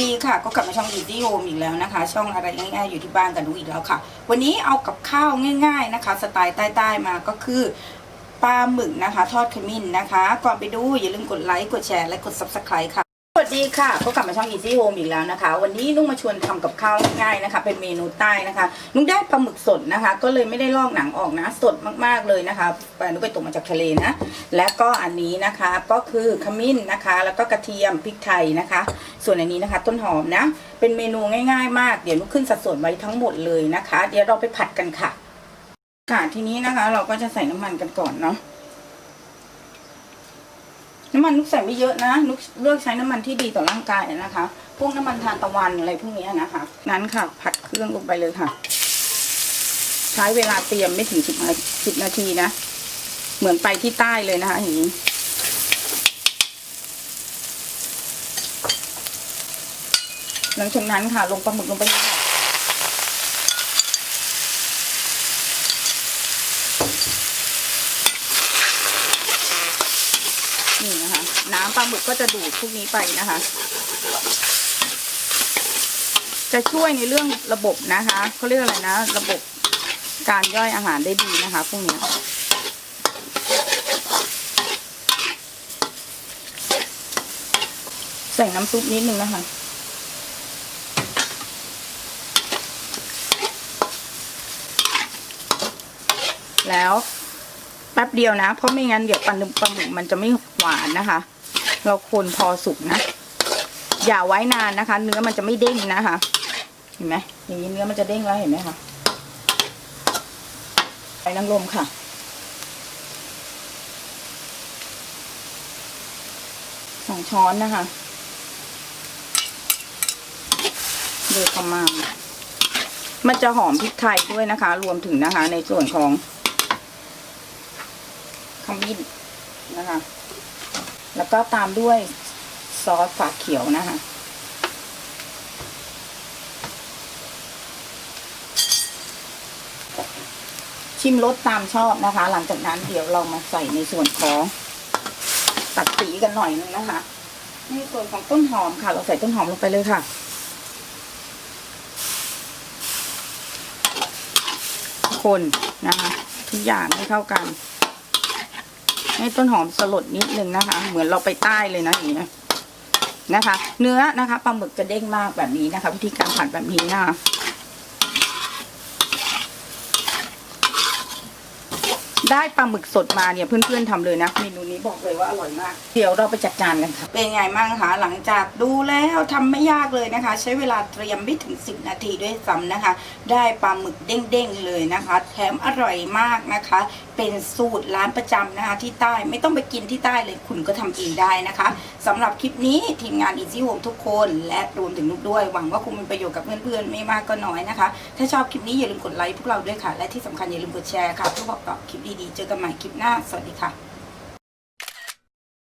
ดีค่ะ ก็กลับมาช่องดีดี้โอมอีกแล้วนะคะ ช่องอะไรง่ายๆอยู่ที่บ้านกันดูอีกแล้วค่ะ วันนี้เอากับข้าวง่าย ๆนะคะ สไตล์ใต้ๆมาก็คือปลาหมึกนะคะ ทอดขมิ้นนะคะ ก่อนไปดูอย่าลืมกดไลค์กดแชร์และกด Subscribe ค่ะ สวัสดีค่ะก็กลับมาช่อง Easy Home อีกแล้วนะคะ วันนี้นุ่งมาชวนทำกับข้าวง่ายๆนะคะ เป็นเมนูใต้นะคะ นุ่งได้ปลาหมึกสดนะคะ ก็เลยไม่ได้ลอกหนังออกนะสดมากๆเลยนะคะไปนุ่งไปตกมาจากทะเลนะ และก็อันนี้นะคะก็คือขมิ้นนะคะ แล้วก็กระเทียมพริกไทยนะคะ ส่วนอันนี้นะคะต้นหอมนะ เป็นเมนูง่าย ๆ มากเดี๋ยวนุ่งขึ้นสัดส่วนไว้ทั้งหมดเลยนะคะ เดี๋ยวเราไปผัดกันค่ะค่ะทีนี้นะคะ เราก็จะใส่น้ำมันกันก่อนเนาะ น้ำมันนุกใส่ไม่เยอะนะนุกเลือกใช้น้ำมันที่ดีต่อร่างกายนะคะ พวกน้ำมันทานตะวันอะไรพวกนี้นะคะ นั้นค่ะ ผัดเครื่องลงไปเลยค่ะ ใช้เวลาเตรียมไม่ถึงสิบสิบนาทีนะ เหมือนไปที่ใต้เลยนะคะอย่างนี้หลังจากนั้นค่ะ ลงปลาหมึกลงไปเลยค่ะ นี่นะคะ น้ำปลาหมึกก็จะดูดพวกนี้ไปนะคะ จะช่วยในเรื่องระบบนะคะเขาเรียกอะไรนะ ระบบการย่อยอาหารได้ดีนะคะพวกนี้ใส่น้ำซุปนิดนึงนะคะแล้ว ป๊บเดียวนะ เพราะไม่งั้นเดี๋ยวปลาหมึกปลาหมึกมันจะไม่หวานนะคะ เราคนพอสุกนะ อย่าไว้นานนะคะ เนื้อมันจะไม่เด้งนะคะ เห็นไหมอย่างนี้เนื้อมันจะเด้งแล้วเห็นไหมคะไปนางรมค่ะสองช้อนนะคะโดยประมาณมันจะหอมพริกไทยด้วยนะคะ รวมถึงนะคะ ในส่วนของ ขมิ้นนะคะ แล้วก็ตามด้วยซอสฝาเขียวนะคะชิมรสตามชอบนะคะ หลังจากนั้นเดี๋ยวเรามาใส่ในส่วนของตัดสีกันหน่อยนึงนะคะในส่วนของต้นหอมค่ะ เราใส่ต้นหอมลงไปเลยค่ะ คนนะคะทุกอย่างให้เข้ากัน ให้ต้นหอมสลดนิดนึงนะคะ เหมือนเราไปใต้เลยนะอย่างเงี้ยนะคะ เนื้อนะคะปลาหมึกจะเด้งมากแบบนี้นะคะ วิธีการผัดแบบนี้นะคะได้ปลาหมึกสดมาเนี่ยเพื่อนๆทำเลยนะเมนูนี้บอกเลยว่าอร่อยมาก เดี๋ยวเราไปจัดจานกันค่ะเป็นไงบ้างคะหลังจากดูแล้วทำไม่ยากเลยนะคะ ใช้เวลาเตรียมไม่ถึง 10 นาทีด้วยซ้ำนะคะ ได้ปลาหมึกเด้งๆเลยนะคะ แถมอร่อยมากนะคะ เป็นสูตรร้านประจำนะคะที่ใต้ไม่ต้องไปกินที่ใต้เลยคุณก็ทำเองได้นะคะสำหรับคลิปนี้ทีมงาน Easy Home ทุกคน และรวมถึงนุกด้วย หวังว่าคงมีประโยชน์กับเพื่อนๆไม่มากก็น้อยนะคะ ถ้าชอบคลิปนี้อย่าลืมกดไลค์พวกเราด้วยค่ะ และที่สำคัญอย่าลืมกดแชร์ค่ะเพื่อบอกต่อคลิปดีๆเจอกันใหม่คลิปหน้าสวัสดีค่ะ